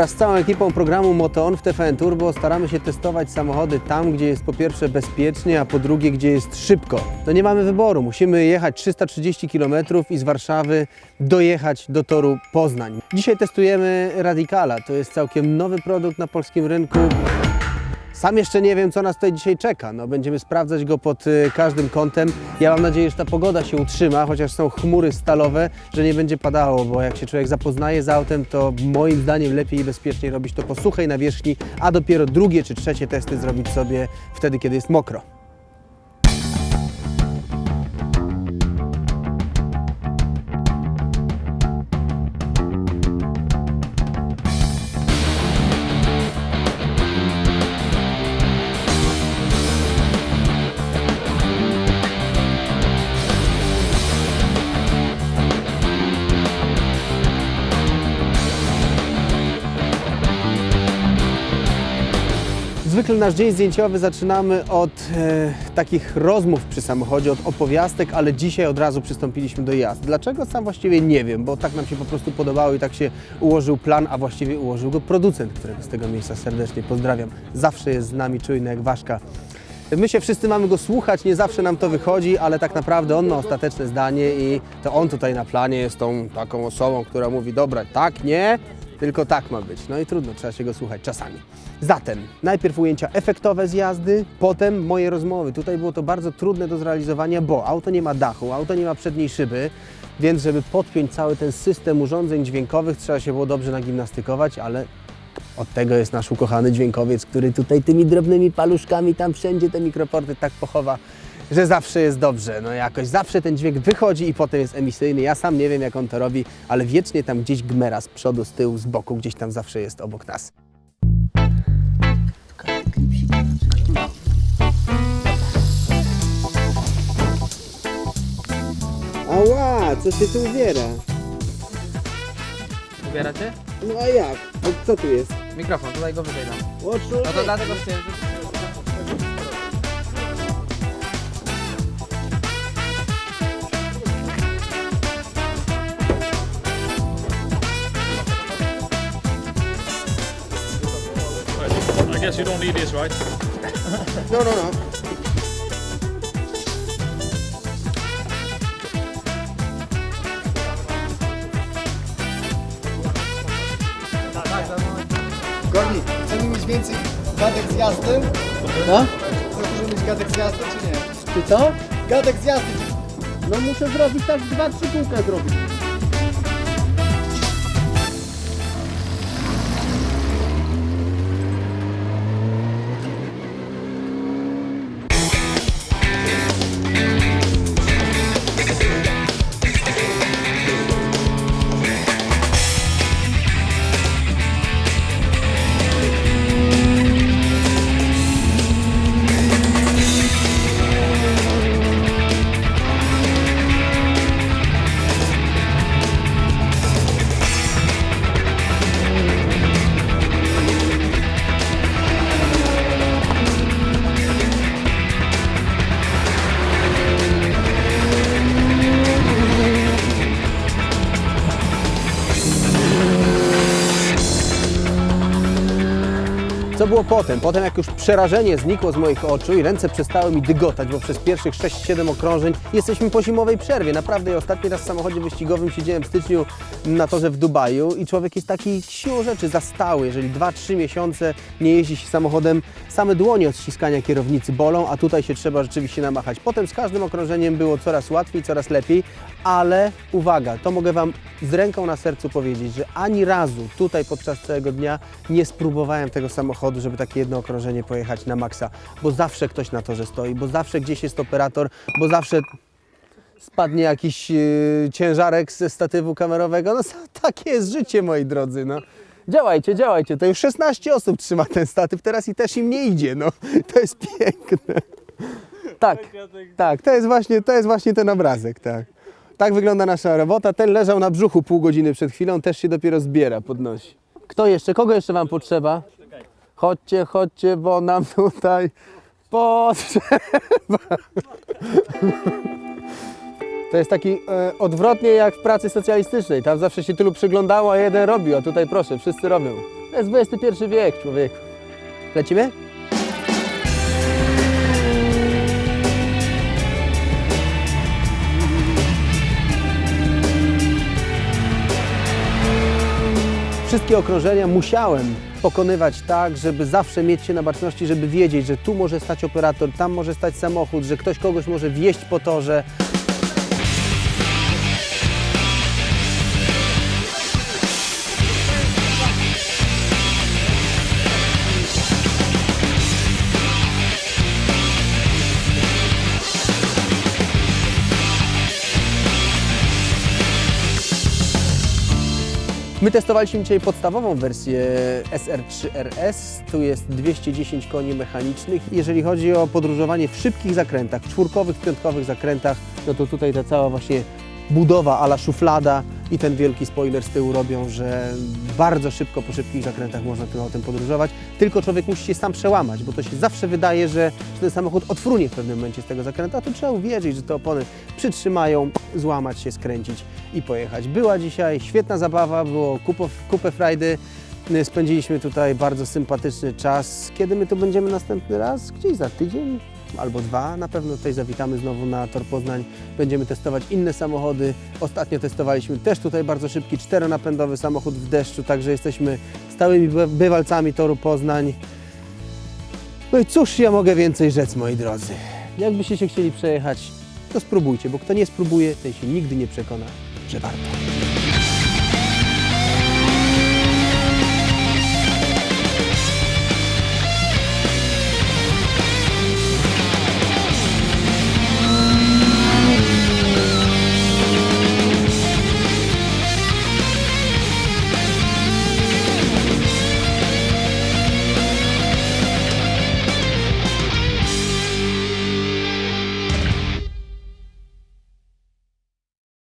wraz z całą ekipą programu Moton w TVN Turbo staramy się testować samochody tam, gdzie jest po pierwsze bezpiecznie, a po drugie, gdzie jest szybko. To nie mamy wyboru, musimy jechać 330 km i z Warszawy dojechać do toru Poznań. Dzisiaj testujemy Radicala, to jest całkiem nowy produkt na polskim rynku. Sam jeszcze nie wiem, co nas tutaj dzisiaj czeka. No, będziemy sprawdzać go pod y, każdym kątem. Ja mam nadzieję, że ta pogoda się utrzyma, chociaż są chmury stalowe, że nie będzie padało, bo jak się człowiek zapoznaje z autem, to moim zdaniem lepiej i bezpieczniej robić to po suchej nawierzchni, a dopiero drugie czy trzecie testy zrobić sobie wtedy, kiedy jest mokro. Zwykle nasz dzień zdjęciowy zaczynamy od e, takich rozmów przy samochodzie, od opowiastek, ale dzisiaj od razu przystąpiliśmy do jazd. Dlaczego? Sam właściwie nie wiem, bo tak nam się po prostu podobało i tak się ułożył plan, a właściwie ułożył go producent, którego z tego miejsca serdecznie pozdrawiam. Zawsze jest z nami czujny jak ważka. My się wszyscy mamy go słuchać, nie zawsze nam to wychodzi, ale tak naprawdę on ma ostateczne zdanie i to on tutaj na planie jest tą taką osobą, która mówi, dobra, tak, nie, tylko tak ma być. No i trudno, trzeba się go słuchać czasami. Zatem najpierw ujęcia efektowe z jazdy, potem moje rozmowy. Tutaj było to bardzo trudne do zrealizowania, bo auto nie ma dachu, auto nie ma przedniej szyby, więc żeby podpiąć cały ten system urządzeń dźwiękowych, trzeba się było dobrze nagimnastykować, ale od tego jest nasz ukochany dźwiękowiec, który tutaj tymi drobnymi paluszkami tam wszędzie te mikroporty tak pochowa, że zawsze jest dobrze. No jakoś zawsze ten dźwięk wychodzi i potem jest emisyjny. Ja sam nie wiem jak on to robi, ale wiecznie tam gdzieś gmera z przodu, z tyłu, z boku, gdzieś tam zawsze jest obok nas. Ała, co się tu ubiera? Ubieracie? No a jak? co tu jest? Mikrofon, tutaj go. Oczu, No to dlatego chciałem, guess you don't need this, right? No, no, no. Gornik, chcemy mieć więcej gadek z jazdy? No? Chcemy mieć gadek z jazdy, czy nie? Ty co? Gadek z jazdy! No muszę zrobić tak dwa, trzy kółka zrobić. Co było potem? Potem jak już przerażenie znikło z moich oczu i ręce przestały mi dygotać, bo przez pierwszych 6-7 okrążeń jesteśmy po zimowej przerwie. Naprawdę ostatni raz w samochodzie wyścigowym siedziałem w styczniu na torze w Dubaju i człowiek jest taki siłą rzeczy zastały. Jeżeli 2-3 miesiące nie jeździ się samochodem, same dłonie od ściskania kierownicy bolą, a tutaj się trzeba rzeczywiście namachać. Potem z każdym okrążeniem było coraz łatwiej, coraz lepiej, ale uwaga, to mogę Wam z ręką na sercu powiedzieć, że ani razu tutaj podczas całego dnia nie spróbowałem tego samochodu, żeby takie jedno okrążenie pojechać na maksa, bo zawsze ktoś na torze stoi, bo zawsze gdzieś jest operator, bo zawsze spadnie jakiś yy, ciężarek ze statywu kamerowego. No takie jest życie, moi drodzy, no. Działajcie, działajcie. To już 16 osób trzyma ten statyw teraz i też im nie idzie, no. To jest piękne. Tak, tak, to jest właśnie, to jest właśnie ten obrazek, tak. Tak wygląda nasza robota. Ten leżał na brzuchu pół godziny przed chwilą, też się dopiero zbiera, podnosi. Kto jeszcze? Kogo jeszcze Wam potrzeba? Chodźcie, chodźcie, bo nam tutaj potrzeba. To jest taki e, odwrotnie jak w pracy socjalistycznej. Tam zawsze się tylu przyglądało, a jeden robił, a tutaj proszę, wszyscy robią. To jest XXI wiek, człowieku. Lecimy? Wszystkie okrążenia musiałem pokonywać tak, żeby zawsze mieć się na baczności, żeby wiedzieć, że tu może stać operator, tam może stać samochód, że ktoś kogoś może wieść po torze. My testowaliśmy dzisiaj podstawową wersję SR3RS. Tu jest 210 koni mechanicznych. Jeżeli chodzi o podróżowanie w szybkich zakrętach, czwórkowych, piątkowych zakrętach, no to tutaj ta cała właśnie budowa ala szuflada i ten wielki spoiler z tyłu robią, że bardzo szybko po szybkich zakrętach można tym autem podróżować. Tylko człowiek musi się sam przełamać, bo to się zawsze wydaje, że, ten samochód odfrunie w pewnym momencie z tego zakrętu, a tu trzeba uwierzyć, że te opony przytrzymają, złamać się, skręcić i pojechać. Była dzisiaj świetna zabawa, było kupę, kupę frajdy. Spędziliśmy tutaj bardzo sympatyczny czas. Kiedy my tu będziemy następny raz? Gdzieś za tydzień albo dwa. Na pewno tutaj zawitamy znowu na Tor Poznań. Będziemy testować inne samochody. Ostatnio testowaliśmy też tutaj bardzo szybki czteronapędowy samochód w deszczu, także jesteśmy stałymi by- bywalcami Toru Poznań. No i cóż ja mogę więcej rzec, moi drodzy. Jakbyście się chcieli przejechać, to spróbujcie, bo kto nie spróbuje, ten się nigdy nie przekona, że warto.